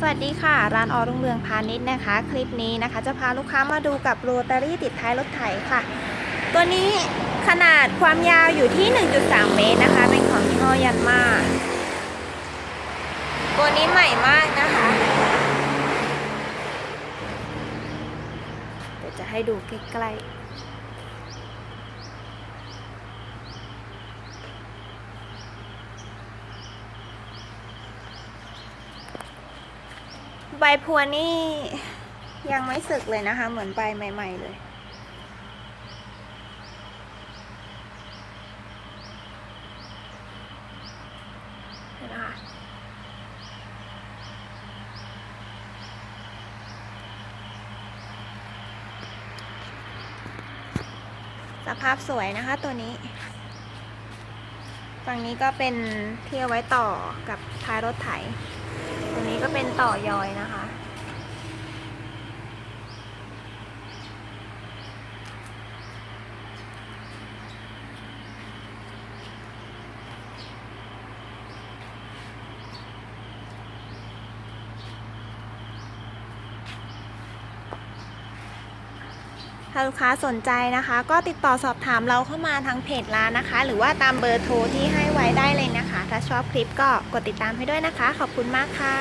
สวัสดีค่ะ ร้านออรุ่งเรืองพาณิชย์นะคะ คลิปนี้นะคะ จะพาลูกค้ามาดูกับโรตารี่ติดท้ายรถไถค่ะ ตัวนี้ขนาดความยาวอยู่ที่ 1.3 เมตรนะคะ เป็นของยี่ห้อยันมาตัวนี้ใหม่มากนะคะเดี๋ยวจะให้ดูใกล้ๆ ใบพวนนี่ยังไม่สึกเลยนะคะ เหมือนใบใหม่ ๆ เลยนไหมคะสภาพสวยนะคะตัวนี้ ฝั่งนี้ก็เป็นที่เอาไว้ต่อกับท้ายรถไถ เป็นต่อยอยนะคะ ถ้าลูกค้าสนใจนะคะ ก็ติดต่อสอบถามเราเข้ามาทางเพจร้านนะคะ หรือว่าตามเบอร์โทรที่ให้ไว้ได้เลยนะคะ ถ้าชอบคลิปก็กดติดตามให้ด้วยนะคะ ขอบคุณมากค่ะ